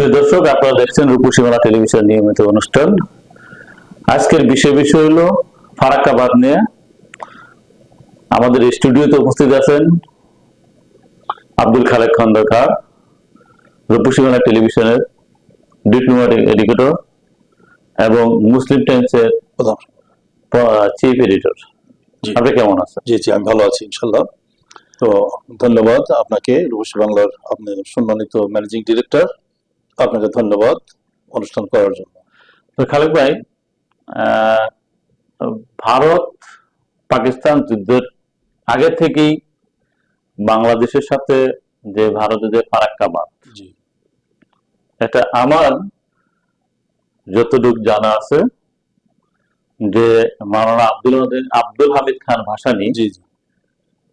প্রিয় দর্শক আপনারা দেখছেন রূপসীমালা টেলিভিশন নিয়মিত অনুষ্ঠান। আজকের বিষয় বিষয় হলো ফারাক্কাবাদ নিয়ে। আমাদের স্টুডিওতে উপস্থিত আছেন আব্দুল খালেক খন্দকার রূপসীমালা টেলিভিশনের ডিপ্লোম্যাটিক এডুকেটর এবং মুসলিম টাইমসের চিফ এডিটর। আপনি কেমন আছেন? জি জি আমি ভালো আছি ইনশাল্লাহ তো ধন্যবাদ আপনাকে রূপসী বাংলার আপনি সম্মানিত ম্যানেজিং ডিরেক্টর আপনাকে ধন্যবাদ অনুষ্ঠান করার জন্য। তো খালেক ভাই ভারত পাকিস্তান যুদ্ধের আগে থেকেই বাংলাদেশের সাথে যে ভারতের যে ফারাক্কাবাদ এটা আমার যতটুক জানা আছে যে মাওলানা আব্দুল আব্দুল হামিদ খান ভাসানী জি জি।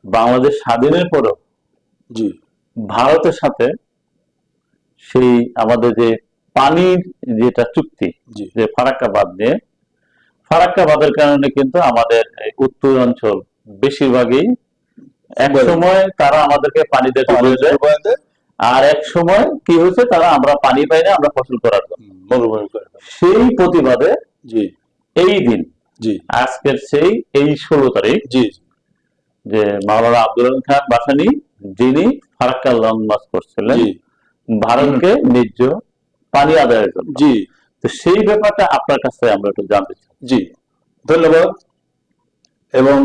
বাংলাদেশ স্বাধীনের পরও জি। ভারতের সাথে সেই আমাদের যে পানির যেটা চুক্তি যে ফারাক্কাবাদ নিয়ে ফারাক্কাবাদের কারণে কিন্তু আমাদের উত্তর অঞ্চল বেশিরভাগই এক সময় তারা আমাদেরকে পানি দিয়ে দেয় আর এক সময় কি হয়েছে তারা আমরা পানি পাই না আমরা ফসল করার দেয়। সেই প্রতিবাদে জি। এই দিন জি। আজকের সেই এই ষোলো তারিখ জি যে মাওলানা আব্দুল খান বাসানি যিনি ফারাক্কা লং মার্চ করছিলেন ভারতকে ন্যায্য পানি আদায়ের জন্য। জি। তো সেই ব্যাপারটা আপনার কাছে আমরা একটু জানতে চাই। জি। ধন্যবাদ। এবং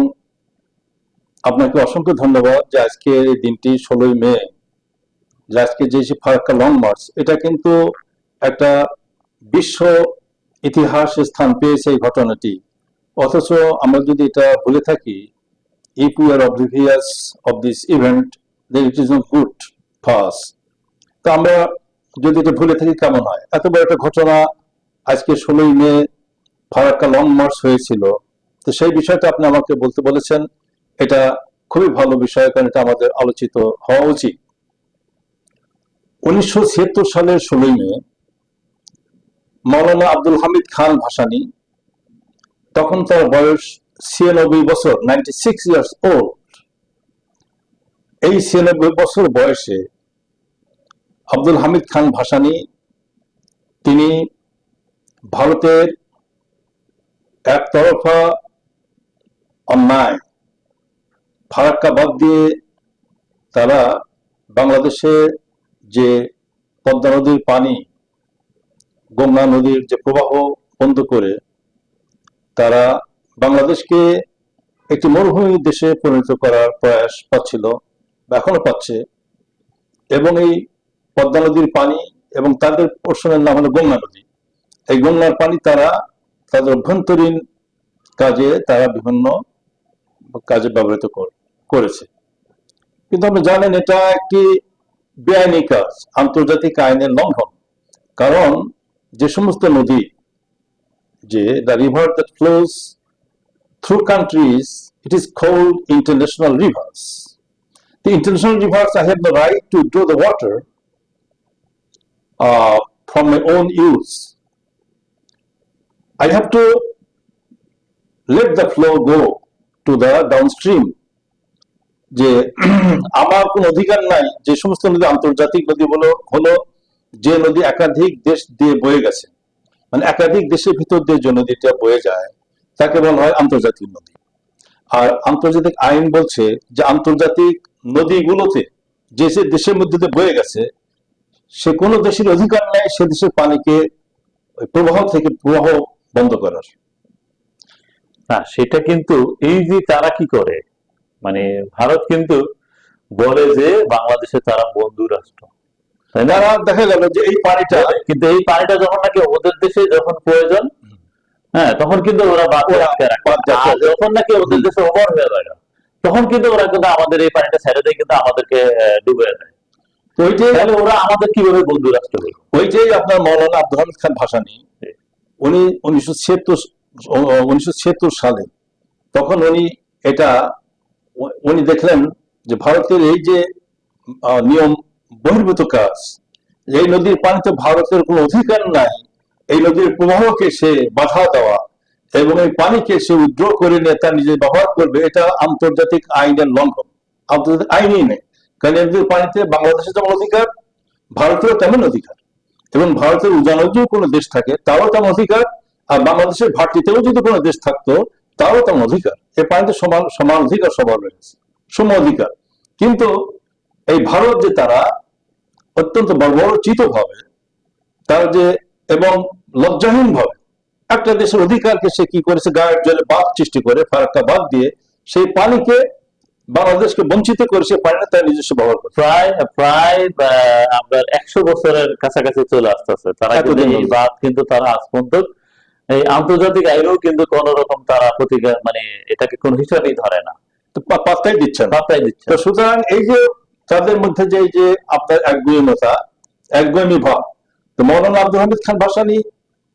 আপনাকে অসংখ্য ধন্যবাদ যে আজকে এই দিনটি ষোলোই মে যে আজকে যে ফারাক্কা লং মার্চ এটা কিন্তু একটা বিশ্ব ইতিহাসে স্থান পেয়েছে এই ঘটনাটি। অথচ আমরা যদি এটা ভুলে থাকি if we are oblivious of this event then it is not good ফাস তো আমরা যদি এটা ভুলে থাকি কেমন হয়? এত বড় একটা ঘটনা আজকে ষোলোই মে ফারাক্কা লং মার্চ হয়েছিল। তো সেই বিষয়টা আপনি আমাকে বলতে বলেছেন। এটা খুবই ভালো বিষয় কারণ এটা আমাদের আলোচিত হওয়া উচিত। উনিশশো ছিয়াত্তর সালের ষোলোই মে মৌলানা আব্দুল হামিদ খান ভাসানি, তখন তার বয়স ছিয়ানব্বই বছর নাইনটি সিক্স ইয়ার্স ওল্ড এই ছিয়ানব্বই বছর বয়সে আব্দুল হামিদ খান ভাসানী, তিনি ভারতের একতরফা অন্যায় ফারাক্কা বাদ দিয়ে তারা বাংলাদেশে যে পদ্মা নদীর পানি, গঙ্গা নদীর যে প্রবাহ বন্ধ করে তারা বাংলাদেশকে একটি মরুভূমি দেশে পরিণত করার প্রয়াস পাচ্ছিল বা এখনও পাচ্ছে এবং এই পদ্মা নদীর পানি এবং তাদের পোর্শনের নাম হলো গঙ্গা নদী। এই গঙ্গার পানি তারা তাদের অভ্যন্তরীণ কাজে তারা বিভিন্ন কাজে ব্যবহৃত কর- করেছে। কিন্তু আপনি জানেন এটা একটি বেআইনি কাজ আন্তর্জাতিক আইনের লঙ্ঘন। কারণ যে সমস্ত নদী যে the river that flows through countries it is called international rivers The international rivers, I have the right to draw the water uh, from my own use. I have to let the flow go to the downstream. যে আমার কোন অধিকার নাই যে সমস্ত নদী আন্তর্জাতিক নদী হলো হলো যে নদী একাধিক দেশ দিয়ে বয়ে গেছে মানে একাধিক দেশের ভিতর দিয়ে যে নদীটা বয়ে যায় তাকে বলা হয় আন্তর্জাতিক নদী আর আন্তর্জাতিক আইন বলছে যে আন্তর্জাতিক নদীগুলোতে যে দেশের মধ্যে বয়ে গেছে সে কোনো দেশের অধিকার নেই সে দেশের পানিকে প্রবাহ থেকে প্রবাহ বন্ধ করার। না সেটা কিন্তু এই যে তারা কি করে মানে ভারত কিন্তু বলে যে বাংলাদেশে তারা বন্ধু রাষ্ট্র তারা দেখা গেল যে এই পানিটা কিন্তু এই পানিটা যখন নাকি ওদের দেশে যখন প্রয়োজন হ্যাঁ তখন কিন্তু ওরা যখন নাকি ওদের দেশে ওভার হয়ে যায় তখন কিন্তু ওরা কিন্তু আমাদের এই পানিটা ছেড়ে দিয়ে কিন্তু আমাদেরকে তো ওইটাই তাহলে ওরা আমাদের কীভাবে বন্ধু রাষ্ট্র হলো? ওইটাই আপনার মৌলানা আব্দুল হামিদ খান ভাসানী। জি। উনি উনিশশো ছিয়াত্তর উনিশশো ছিয়াত্তর সালে তখন উনি এটা উনি দেখলেন যে ভারতের এই যে নিয়ম বহির্ভূত কাজ এই নদীর পানিতে ভারতের কোনো অধিকার নাই এই নদীর প্রবাহকে সে বাধা দেওয়া এবং এই পানিকে সে উইথড্র করে নিয়ে তার নিজে ব্যবহার করবে এটা আন্তর্জাতিক আইনের লঙ্ঘন। আন্তর্জাতিক আইনই নেই। কারণ পানিতে বাংলাদেশের যেমন অধিকার, ভারতেরও তেমন অধিকার। এবং ভারতের উজানো যদি কোনো দেশ থাকে, তারও তেমন অধিকার, আর বাংলাদেশের ভাটিতেও যদি কোনো দেশ থাকতো, তারও তেমন অধিকার। এ পানিতে সমান সমান অধিকার সবার রয়েছে, সম অধিকার। কিন্তু এই ভারত যে তারা অত্যন্ত বর্বরচিত ভাবে তার যে এবং লজ্জাহীন ভাবে একটা দেশের অধিকারকে সে কি করেছে, গায়ের জলে বাঁধ সৃষ্টি করে, ফারাক্কা বাঁধ দিয়ে, সেই পানিকে বাংলাদেশকে বঞ্চিত করে সে পানিটা তার নিজস্ব ব্যবহার করে প্রায় প্রায় আপনার একশো বছরের কাছাকাছি চলে আসতেছে। তারা কিন্তু তারা আজ পর্যন্ত এই আন্তর্জাতিক আইনেও কিন্তু কোন রকম তারা প্রতিকার মানে এটাকে কোন হিসাবেই ধরে না। তো পাত্তাই দিচ্ছে না। বার্তাই দিচ্ছে তো সুতরাং এই যে তাদের মধ্যে যে এই যে আপনার একগুঁয়েমতা একগুঁয়েমি ভাব তো মৌলানা আব্দুল হামিদ খান ভাসানি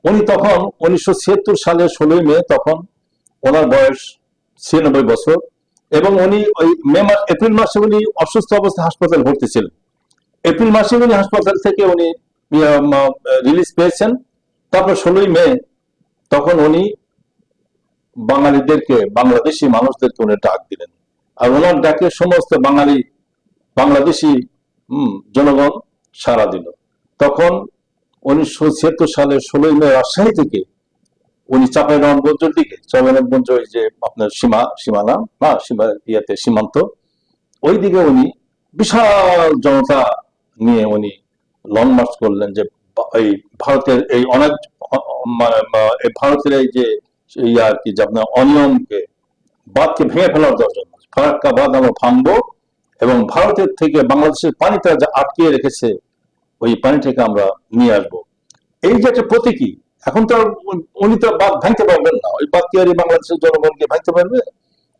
উনি তখন উনিশশো ছিয়াত্তর সালের ষোলোই মে তখন ওনার বয়স ছিয়ানব্বই বছর এবং উনি ওই মে মাস, এপ্রিল মাসে উনি অসুস্থ অবস্থায় হাসপাতালে ভর্তি ছিলেন। এপ্রিল মাসে উনি হাসপাতাল থেকে উনি রিলিজ পেয়েছেন। তারপর ষোলোই মে তখন উনি বাঙালিদেরকে, বাংলাদেশি মানুষদেরকে উনি ডাক দিলেন। আর ওনার ডাকে সমস্ত বাঙালি, বাংলাদেশি জনগণ সাড়া দিল। তখন উনিশশো ছিয়াত্তর সালের ষোলোই মে রাজশাহী থেকে উনি চাঁপাইনবাবগঞ্জের দিকে চাঁপাইনবাবগঞ্জ ওই যে আপনার সীমা, সীমানা, না, সীমা ইয়াতে সীমান্ত ওই দিকে উনি বিশাল জনতা নিয়ে উনি লং মার্চ করলেন যে এই ভারতের এই অনেক অ- অ- মা- মা- এই ভারতের এই যে ইয়ে আর কি, যে আপনার অনিয়মকে বাদকে ভেঙে ফেলার দরকার ফারাক্কা বাদ আমরা ভাঙবো এবং ভারতের থেকে বাংলাদেশের পানিটা যা আটকিয়ে রেখেছে, ওই পানিটাকে আমরা নিয়ে আসব। এই যে একটা প্রতীকী এখন তো উনি- তো বাদ ভাঙতে পারবেন না। ওই কি বাংলাদেশের জনগণকে ভাঙতে পারবে।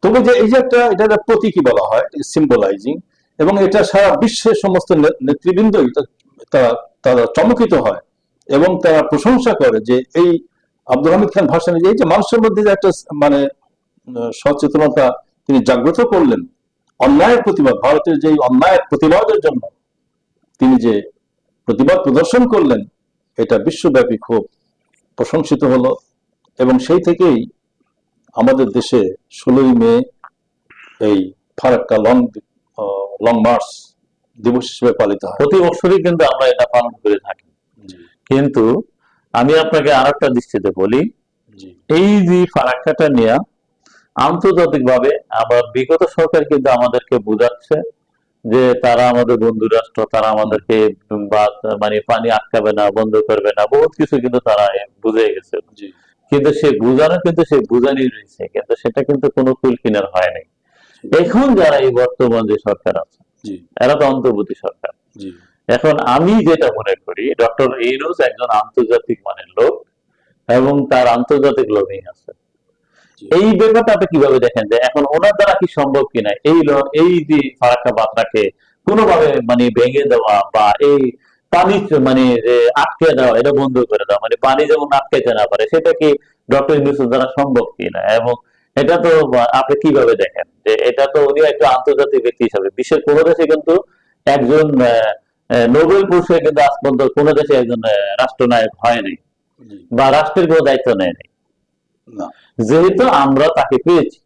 তবে যে এই যে একটা, এটা একটা প্রতীকী বলা হয়? সিম্বলাইজিং এবং এটা সারা বিশ্বের সমস্ত নেতৃবৃন্দ তারা চমকিত হয়। এবং তারা প্রশংসা করে যে এই আব্দুল হামিদ খান ভাসানি যে এই যে মানুষের মধ্যে যে একটা মানে সচেতনতা তিনি জাগ্রত করলেন, অন্যায়ের প্রতিবাদ, ভারতের যে অন্যায়ের প্রতিবাদের জন্য তিনি যে প্রতিবাদ প্রদর্শন করলেন, এটা বিশ্বব্যাপী খুব প্রশংসিত হলো এবং সেই থেকেই আমাদের দেশে ষোলোই মে এই ফারাক্কা লং লং মার্চ দিবস হিসেবে পালিত হয়। প্রতি বছরই কিন্তু আমরা এটা পালন করে থাকি। কিন্তু আমি আপনাকে আর একটা দৃষ্টিতে বলি এই যে ফারাক্কাটা নিয়ে আন্তর্জাতিক ভাবে আবার বিগত সরকার কিন্তু আমাদেরকে বোঝাচ্ছে যে তারা আমাদের বন্ধু রাষ্ট্র তারা আমাদেরকে মানে পানি আটকাবে না বন্ধ করবে না বহুত কিছু কিন্তু তারা বুঝে গেছে। কিন্তু সে বুঝানো কিন্তু সে বুঝানি রয়েছে কিন্তু সেটা কিন্তু কোনো কুল কিনার হয় নাই। এখন যারা এই বর্তমান যে সরকার আছে এরা তো অন্তর্বর্তী সরকার। এখন আমি যেটা মনে করি ডক্টর ইউনুস একজন আন্তর্জাতিক মানের লোক এবং তার আন্তর্জাতিক লবিং আছে। এই ব্যাপারটা আপনি কীভাবে দেখেন যে এখন ওনার দ্বারা কি সম্ভব কিনা? এই এই যে ফারাক্কা বাতরাকে কোনোভাবে মানে ভেঙে দেওয়া বা এই পানি মানে আটকে দেওয়া এটা বন্ধ করে দেওয়া মানে পানি যেমন আটকাইতে না পারে সেটা কি ডক্টর ইউনুসের দ্বারা সম্ভব কিনা? এবং এটা তো আপনি কীভাবে দেখেন? যে এটা তো উনি একটা আন্তর্জাতিক ব্যক্তি হিসাবে বিশ্বের কোনো দেশে কিন্তু একজন নোবেল পুরস্কার কিন্তু আজ পর্যন্ত কোনো দেশে একজন রাষ্ট্রনায়ক হয়নি বা রাষ্ট্রের কোনো দায়িত্ব নেয়নি। যেহেতু আমরা তাকে পেয়েছি।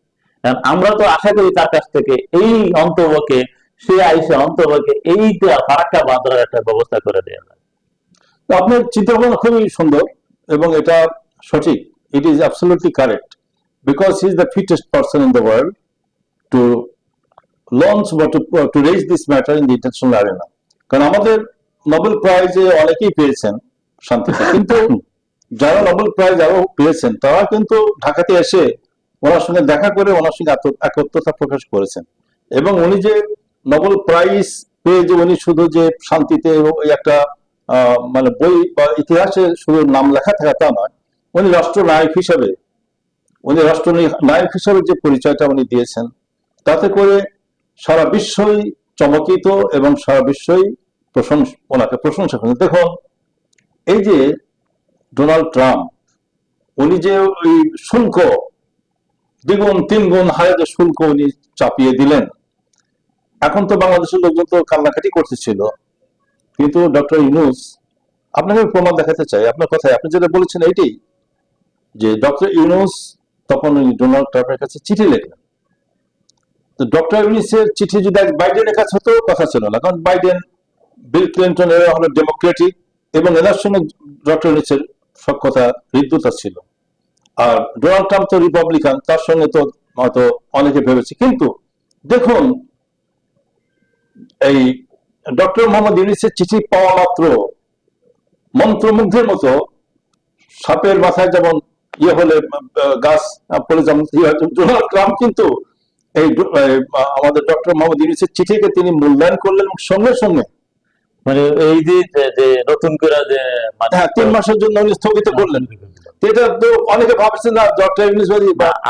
আমরা তো আশা করি তার কাছ থেকে এই অন্তর্বকে সে আইসে অন্তর্বকে এই ফারাক্কা বাঁধরার একটা ব্যবস্থা করে দেওয়া তো আপনার চিন্তা ভাবনা খুবই সুন্দর এবং এটা সঠিক। It is absolutely correct because he is the fittest person in the world to launch বা to raise this matter in the international arena কারণ আমাদের নোবেল প্রাইজে অনেকেই পেয়েছেন শান্তিতে। কিন্তু যারা নোবেল প্রাইজ আরও পেয়েছেন, তারা কিন্তু ঢাকাতে এসে ওনার সঙ্গে দেখা করে ওনার সঙ্গে একত্রতা প্রকাশ করেছেন। এবং উনি যে নোবেল প্রাইজ পেয়ে যে উনি শুধু যে শান্তিতে একটা মানে বই বা ইতিহাসে শুধু নাম লেখা থাকা তা নয়, উনি রাষ্ট্রনায়ক হিসাবে, উনি রাষ্ট্র নায়ক হিসেবে যে পরিচয়টা উনি দিয়েছেন, তাতে করে সারা বিশ্বই চমকিত এবং সারা বিশ্বই প্রশংসা, ওনাকে প্রশংসা করেন দেখুন, এই যে ডোনাল্ড ট্রাম্প, উনি যে ওই শুল্ক, দ্বিগুণ, তিনগুণ হারে যে শুল্ক উনি চাপিয়ে দিলেন। এখন তো বাংলাদেশের লোকজন তো কান্নাকাটি করতেছিল। কিন্তু ডক্টর ইউনুস, আপনাকে প্রমাণ দেখাতে চাই, আপনার কথায় আপনি যেটা বলেছেন এইটাই যে ডক্টর ইউনুস তখন ওই ডোনাল্ড ট্রাম্পের কাছে চিঠি লিখলেন তো ডক্টর ইউনুসের চিঠি যদি বাইডেনের কাছে হতো, কথা ছিল না। কারণ বাইডেন, বিল ক্লিন্টন এরা হলো ডেমোক্রেটিক এবং এনার সঙ্গে ডক্টর ইউনিসের সক্ষতা হৃদ্যতা ছিল আর ডোনাল্ড ট্রাম্প তো রিপাবলিকান তার সঙ্গে তো হয়তো অনেকে ভেবেছে। কিন্তু দেখুন, এই ডক্টর মোহাম্মদ ইউনিসের চিঠি পাওয়া মাত্র মন্ত্রমুগ্ধের মতো, সাপের মাথায় যেমন ইয়ে হলে গাছ পড়ে যেমন ইয়ে ডোনাল্ড ট্রাম্প কিন্তু এই আমাদের ডক্টর মোহাম্মদ ইউনিসের চিঠিকে তিনি মূল্যায়ন করলেন সঙ্গে সঙ্গে মানে এই যে নতুন করে যে মানে হ্যাঁ তিন মাসের জন্য উনি স্থগিত করলেন। এটা তো অনেকে ভাবছে না ডক্টর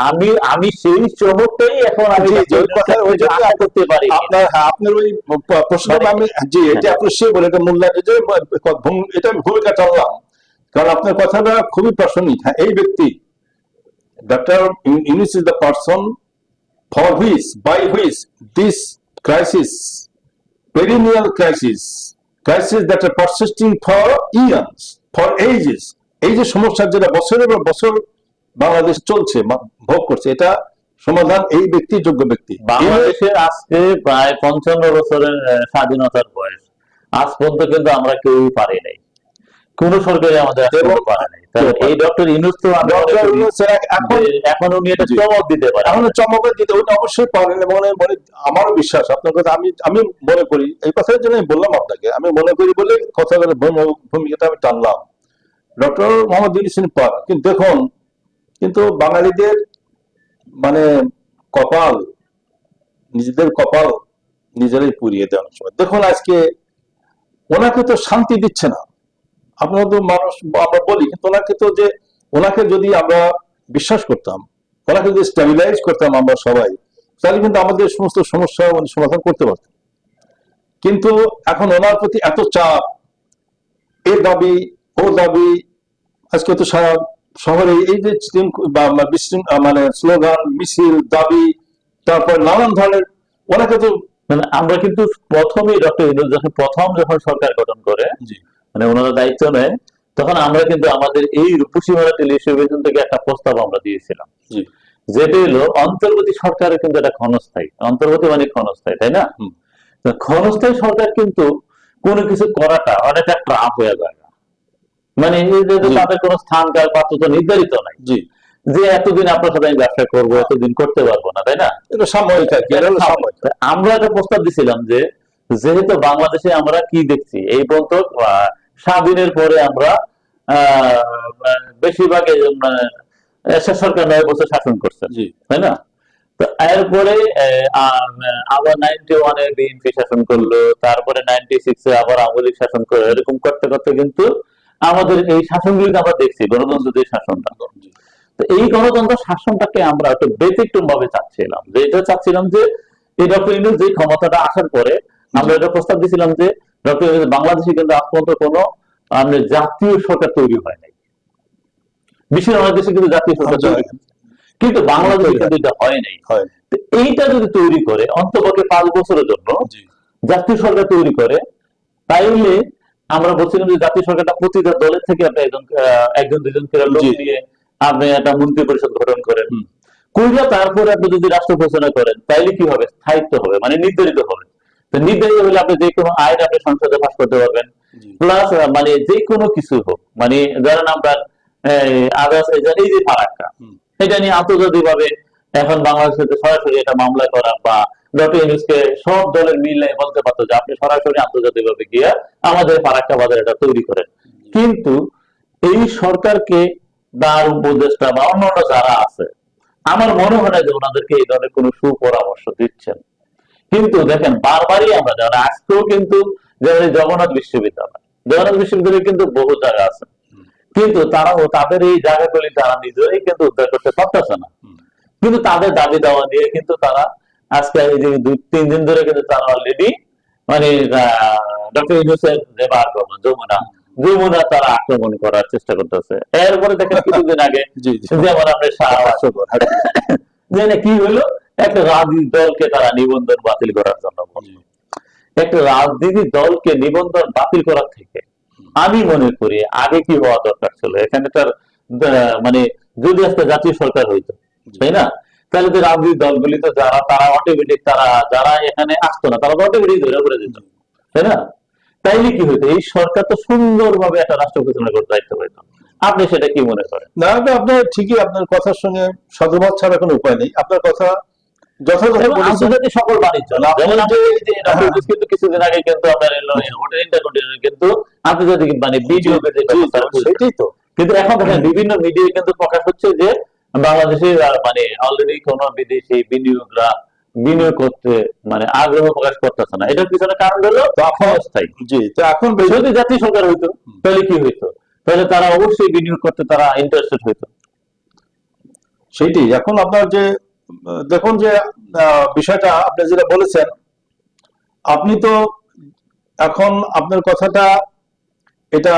আমি আমি সেই চমকটাই এখন আমি কথা ওই করতে পারি। আপনার হ্যাঁ আপনার ওই প্রশ্নটা আমি জি এটা আপনি সে বলে এটা মূল্যায়ন যে এটা আমি ভূমিকা টানলাম কারণ আপনার কথাটা খুবই প্রাসঙ্গিক হ্যাঁ এই ব্যক্তি doctor Yunus is the person for which by which this crisis perennial crisis crisis that are persisting for years for ages এই যে সমস্যার যেটা বছরের পর বছর বাংলাদেশ চলছে ভোগ করছে, এটা সমাধান এই ব্যক্তি যোগ্য ব্যক্তি। বাংলাদেশের আজকে প্রায় পঞ্চান্ন বছরের স্বাধীনতার বয়স। আজ পর্যন্ত কিন্তু আমরা কেউই পারি নাই। কোন সরকারি আমাদের এই ডক্টর ইনুস তো এখন এখন উনি এটা চমক দিতে পারে। এখন চমকে দিতে অবশ্যই পারেন এবং মনে আমারও বিশ্বাস আপনার কথা আমি আমি মনে করি এই কথার জন্য আমি বললাম আপনাকে আমি মনে করি বলে কথা ভূমিকাটা আমি টানলাম। ডক্টর মোহাম্মদ ইউনিসিন পার কিন্তু দেখুন কিন্তু বাঙালিদের মানে কপাল নিজেদের কপাল নিজেরাই পুড়িয়ে দেওয়ার সময়। দেখুন আজকে ওনাকে তো শান্তি দিচ্ছে না। আপনারা তো মানুষ আমরা বলি কিন্তু ওনাকে তো যে ওনাকে যদি আমরা বিশ্বাস করতাম ওনাকে যদি স্টেবিলাইজ করতাম আমরা সবাই তাহলে কিন্তু আমাদের সমস্ত সমস্যা উনি সমাধান করতে পারতেন। কিন্তু এখন ওনার প্রতি এত চাপ এ দাবি ও দাবি আজকে তো সারা শহরে এই যে মানে স্লোগান মিছিল দাবি তারপর নানান ধরনের ওনাকে তো মানে আমরা কিন্তু প্রথমেই ডক্টর যখন প্রথম যখন সরকার গঠন করে মানে ওনারা দায়িত্ব নেয় তখন আমরা কিন্তু আমাদের এই রূপসীমারা টেলিভিশন থেকে একটা প্রস্তাব আমরা দিয়েছিলাম। যেটা হলো অন্তর্বর্তী সরকারের কিন্তু এটা ক্ষণস্থায়ী অন্তর্বর্তী মানে ক্ষণস্থায়ী তাই না? ক্ষণস্থায়ী সরকার কিন্তু কোনো কিছু করাটা অনেকটা ট্রাপ হয়ে যায়। মানে। তাদের কোনো স্থান কাল পাত্র তো নির্ধারিত নাই। জি। যে এতদিন আপনার সাথে আমি ব্যবসা করব এতদিন করতে পারব না তাই না? এটা সাময়িক আমরা একটা প্রস্তাব দিছিলাম যে যেহেতু বাংলাদেশে আমরা কি দেখছি এই পর্যন্ত স্বাধীনের পরে আমরা বেশিরভাগ মানে, সরকার নয় বছর শাসন করছেন জি। তাই না? তো এরপরে আবার নাইনটি ওয়ানে বিএনপি শাসন করল তারপরে নাইনটি সিক্সে আবার আওয়ামী লীগ শাসন করল এরকম করতে করতে কিন্তু আমাদের এই আমরা দেখছি গণতন্ত্র যে শাসনটা। তো এই গণতন্ত্র শাসনটাকে আমরা একটু ব্যতিক্রম ভাবে চাচ্ছিলাম। যে এটা চাচ্ছিলাম যে এই ডক্টর ইউনুস যে ক্ষমতাটা আসার পরে আমরা এটা প্রস্তাব দিয়েছিলাম যে ডক্টর বাংলাদেশে কিন্তু আজ পর্যন্ত কোনো মানে জাতীয় সরকার তৈরি হয় নাই। বিশ্বের অনেক দেশে কিন্তু জাতীয় সরকার আচ্ছা। তৈরি কিন্তু বাংলাদেশে কিন্তু এটা হয় নাই। এইটা যদি তৈরি করে অন্তপক্ষে পাঁচ বছরের জন্য জাতীয় সরকার তৈরি করে তাইলে আমরা বলছিলাম যে জাতীয় সরকারটা প্রতিটা দলের থেকে আপনি একজন একজন দুজন করে লোক। নিয়ে আপনি একটা মন্ত্রী পরিষদ গঠন করেন। কইরা তারপরে আপনি যদি রাষ্ট্র ঘোষণা করেন তাইলে কি হবে? স্থায়িত্ব হবে মানে নির্ধারিত হবে। তো নির্ধারিত হলে আপনি যে কোনো আইন আপনি সংসদে পাশ করতে পারবেন। প্লাস মানে যে কোনো কিছু হোক মানে ধরেন আপনার আদার্স এই যে ফারাক্কা এটা নিয়ে আন্তর্জাতিক ভাবে এখন বাংলাদেশের সরাসরি এটা মামলা করা বা সব দলের মিলে বলতে পারতো যে আপনি সরাসরি আন্তর্জাতিক ভাবে গিয়ে আমাদের ফারাক্কা বাজার এটা তৈরি করেন। কিন্তু এই সরকারকে তার উপদেষ্টা বা অন্যান্য যারা আছে আমার মনে হয় না যে ওনাদেরকে এই ধরনের কোনো সুপরামর্শ দিচ্ছেন। কিন্তু দেখেন বারবারই আমরা যেমন আজকেও কিন্তু যেমন জগন্নাথ বিশ্ববিদ্যালয় জগন্নাথ বিশ্ববিদ্যালয় কিন্তু বহু জায়গা আছে। কিন্তু তারাও তাদের এই জায়গাগুলি তারা নিজেরাই কিন্তু উদ্ধার করতে পারতেছে না। কিন্তু তাদের দাবি দেওয়া নিয়ে কিন্তু তারা আজকে এই যে দুই তিন দিন ধরে কিন্তু তারা অলরেডি মানে ডক্টর ইউনুসের যে বাসভবন যমুনা যমুনা তারা আক্রমণ করার চেষ্টা করতেছে। এরপরে দেখেন কিছুদিন আগে যেমন আপনি সারা যে কি হলো একটা রাজনীতি দলকে তারা নিবন্ধন বাতিল করার জন্য বলল। একটা রাজনীতি দলকে নিবন্ধন বাতিল করার থেকে আমি মনে করি আগে কি হওয়া দরকার ছিল? এখানে তার মানে যদি একটা জাতীয় সরকার হইতো তাই না? তাহলে তো রাজনৈতিক দলগুলি তো যারা তারা অটোমেটিক তারা যারা এখানে আসতো না তারা অটোমেটিক ধরে করে দিত তাই না? তাইলে কি হইতো? এই সরকার তো সুন্দরভাবে একটা রাষ্ট্র পরিচালনা করতে দায়িত্ব পাইতো। আপনি সেটা কি মনে করেন? না আপনার ঠিকই আপনার কথার সঙ্গে সাধুবাদ ছাড়া কোনো উপায় নেই। আপনার কথা যথাযথ এবং বলেছেন আন্তর্জাতিক সকল বাণিজ্য। যেমন আপনি আমি এই যে ডক্টর। ইউনূস কিন্তু কিছুদিন আগে কিন্তু আপনার হোটেল ইন্টারকন্টিনেন্টাল কিন্তু আন্তর্জাতিক মানে ভিডিও জি, জি, সেটাই তো। কিন্তু এখন দেখেন বিভিন্ন মিডিয়ায় কিন্তু প্রকাশ হচ্ছে যে মানে অলরেডি কোন বিদেশি বিনিয়োগরা বিনিয়োগ করতে মানে আগ্রহ প্রকাশ করতেছে না। এটার পিছনে কারণ হলো অস্থায়ী জি তো এখন যদি জাতীয় সরকার হইতো তাহলে কি হইতো? তাহলে তারা অবশ্যই বিনিয়োগ করতে তারা ইন্টারেস্টেড হইতো। সেইটাই এখন আপনার যে দেখুন যে বিষয়টা আপনি যেটা বলেছেন আপনি তো এখন আপনার কথাটা এটা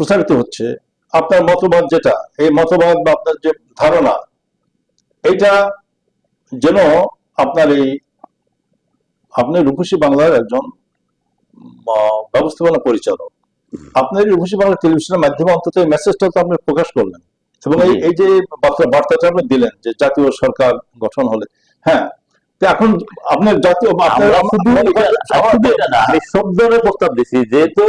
প্রচারিত হচ্ছে আপনার মতবাদ যেটা এই মতবাদ বা আপনার যে ধারণা এটা যেন আপনার এই আপনি রূপসী বাংলার একজন ব্যবস্থাপনা পরিচালক। আপনার রূপসী বাংলা টেলিভিশনের মাধ্যমে অন্তত এই মেসেজটা তো আপনি প্রকাশ করলেন। এবং এই যে বার্তাটা আপনি দিলেন যে জাতীয় সরকার গঠন হলে হ্যাঁ এখন আপনার জাতীয় আমি সব ধরনের প্রস্তাব দিছি। যেহেতু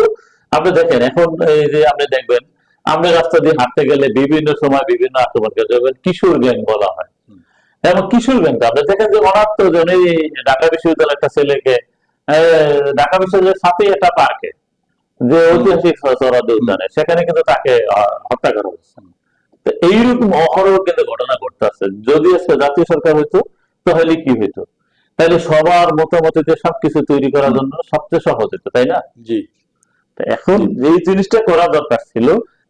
আপনি দেখেন এখন এই যে আপনি দেখবেন আমরা রাস্তা দিয়ে হাঁটতে গেলে বিভিন্ন সময় বিভিন্ন আক্রমণ করে কিশোর গ্যাং বলা হয়। হুম। এবং কিশোর গ্যাং আপনি দেখেন যে অনাত্ম জন এই ঢাকা বিশ্ববিদ্যালয়ের একটা ছেলেকে ঢাকা বিশ্ববিদ্যালয়ের সাথে একটা পার্কে যে ঐতিহাসিক সরাদ উদ্যানে সেখানে কিন্তু তাকে হত্যা করা হয়েছে। তো এইরকম অহরহ কিন্তু ঘটনা ঘটতেছে যদি আজকে জাতীয় সরকার হইতো তাহলে কি হইতো? তাহলে সবার মতামতিতে সবকিছু তৈরি করার জন্য সবচেয়ে সহজ হতো তাই না? জি। এখন এই জিনিসটা করা দরকার ছিল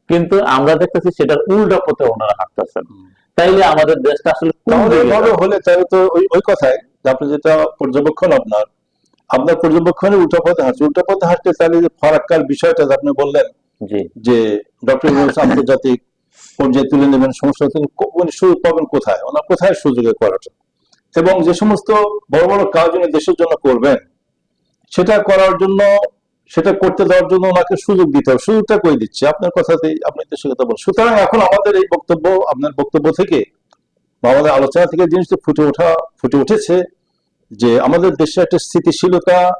কিন্তু আমরা দেখতেছি সেটার উল্টা পথে ওনারা হাঁটতেছেন। তাইলে আমাদের দেশটা আসলে? হলে তাহলে তো ওই ওই কথায় যে আপনি যেটা পর্যবেক্ষণ আপনার। আপনার পর্যবেক্ষণে উল্টা পথে হাঁটছে। উল্টা পথে হাঁটতে তাহলে যে ফারাক্কার বিষয়টা যে আপনি বললেন জি। যে ডক্টর আন্তর্জাতিক পর্যায়ে তুলে নেবেন সমস্যা কো- সুযোগ পাবেন কোথায়? ওনার কোথায় সুযোগে করাটা? এবং যে সমস্ত বড় বড় কাজ উনি দেশের জন্য করবেন, সেটা করার জন্য, সেটা করতে দেওয়ার জন্য ওনাকে সুযোগ দিতে হবে। সুযোগটা করে দিচ্ছে? আপনার কথাতেই আপনি সে কথা বলেন সুতরাং এখন আমাদের এই বক্তব্য, আপনার বক্তব্য থেকে বা আমাদের আলোচনা থেকে জিনিসটা ফুটে ওঠা, ফুটে উঠেছে যে আমাদের দেশে একটা স্থিতিশীলতা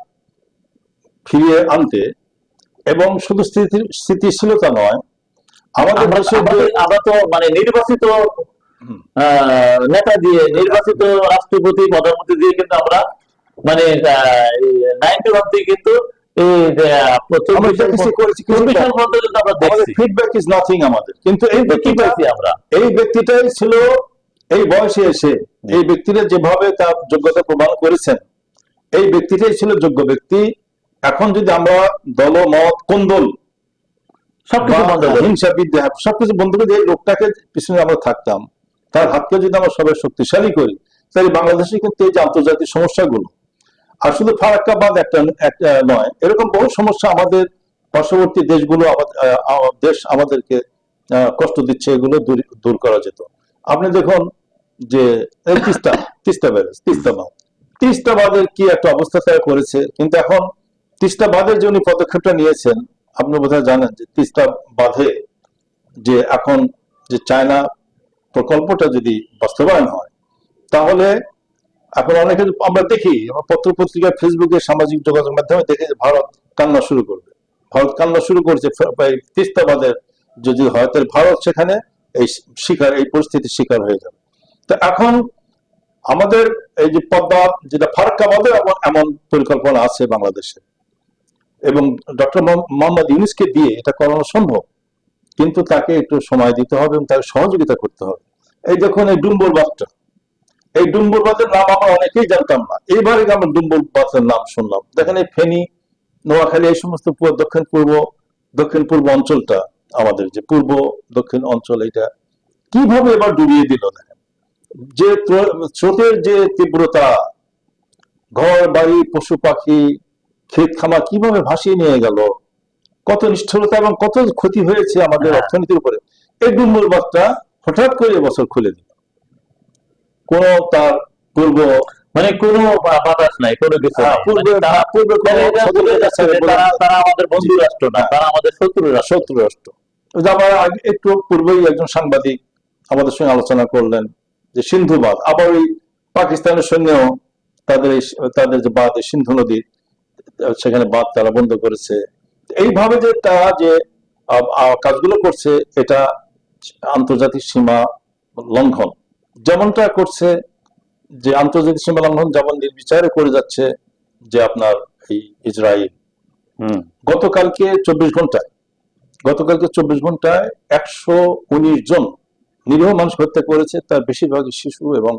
ফিরিয়ে আনতে এবং শুধু স্থিতি, স্থিতিশীলতা নয় আমাদের আমরা দেশের আমরা তো মানে নির্বাচিত নেতা দিয়ে নির্বাচিত রাষ্ট্রপতি প্রধানমন্ত্রী দিয়ে কিন্তু আমরা মানে নাইনটি ওয়ান থেকে কিন্তু আমাদের ফিডব্যাক ইজ নাথিং আমাদের। কিন্তু এই ব্যক্তিটা আমরা। এই ব্যক্তিটাই ছিল এই বয়সে এসে এই ব্যক্তিরা যেভাবে তার যোগ্যতা প্রমাণ করেছেন এই ব্যক্তিটাই ছিল যোগ্য ব্যক্তি। এখন যদি আমরা দলমত কোন্দল সবকিছু বন্ধ করি হিংসা সবকিছু বন্ধ করে এই লোকটাকে পিছনে আমরা থাকতাম। তার হাতকে যদি আমরা সবাই শক্তিশালী করি তাহলে বাংলাদেশে কিন্তু এই যে আন্তর্জাতিক সমস্যাগুলো আর শুধু ফারাক্কাবাদ একটা একটা নয়। এরকম বহু সমস্যা আমাদের পার্শ্ববর্তী দেশগুলো দেশ আমাদেরকে কষ্ট দিচ্ছে এগুলো দূর দূর করা যেত। আপনি দেখুন যে তিস্তা তিস্তা ব্যারেজ তিস্তা বাঁধ। তিস্তা বাঁধের কি একটা অবস্থা তারা করেছে? কিন্তু এখন তিস্তা বাঁধের যে উনি পদক্ষেপটা নিয়েছেন আপনি বোধহয় জানেন যে তিস্তা বাঁধে যে এখন যে চায়না প্রকল্পটা যদি বাস্তবায়ন হয়, তাহলে এখন অনেকে আমরা দেখি, আমরা পত্র পত্রিকা ফেসবুকে সামাজিক যোগাযোগ মাধ্যমে দেখি ভারত কান্না শুরু করবে। ভারত কান্না শুরু করেছে তিস্তা বাঁধের যদি হয়, তাহলে ভারত সেখানে এই শিকার, এই পরিস্থিতির শিকার হয়ে যাবে। তো এখন আমাদের এই যে পদ্মা, যেটা ফারাক্কাবাদের এমন এমন পরিকল্পনা আছে বাংলাদেশে। এবং ডক্টর মোহাম্মদ ইউনুসকে দিয়ে এটা করানো সম্ভব। কিন্তু তাকে একটু সময় দিতে হবে এবং তাকে সহযোগিতা করতে হবে। এই দেখুন এই ডুম্বুর বাঁধটা এই ডুম্বুর বাঁধের নাম আমরা অনেকেই জানতাম না। এইবারে আমরা ডুম্বুর বাঁধের নাম শুনলাম। দেখেন এই ফেনী, নোয়াখালী, এই সমস্ত দক্ষিণ পূর্ব দক্ষিণ পূর্ব অঞ্চলটা আমাদের যে পূর্ব, দক্ষিণ অঞ্চল এটা কীভাবে এবার ডুবিয়ে দিল দেখেন? যে ত্র- স্রোতের যে তীব্রতা, ঘর, বাড়ি, পশু পাখি ক্ষেত খামার কীভাবে ভাসিয়ে নিয়ে গেল? কত নিষ্ঠুরতা এবং কত ক্ষতি হয়েছে আমাদের হ্যাঁ। অর্থনীতির উপরে? এই বাঁধটা হঠাৎ করে এবছর খুলে দিল। কোন তার পূর্ব মানে কোনো বাতাস নাই কোনো কিছু হ্যাঁ, মানে তারা- আমাদের বন্ধু রাষ্ট্র না। তারা আমাদের শত্রু শত্রু রাষ্ট্র। আমার একটু পূর্বেই একজন সাংবাদিক আমাদের সঙ্গে আলোচনা করলেন যে সিন্ধু বাঁধ। আবার ওই পাকিস্তানের সঙ্গেও তাদের তাদের যে এই সিন্ধু নদী সেখানে বাঁধ তারা বন্ধ করেছে। এইভাবে যে তারা যে কাজগুলো করছে এটা আন্তর্জাতিক সীমা লঙ্ঘন। যেমনটা করছে যে আন্তর্জাতিক সীমা লঙ্ঘন যেমন নির্বিচারে করে যাচ্ছে যে আপনার এই ইসরায়েল। গতকালকে চব্বিশ ঘন্টায় গতকালকে চব্বিশ ঘন্টায় একশো উনিশ জন নিরীহ মানুষ হত্যা করেছে তার বেশিরভাগই শিশু এবং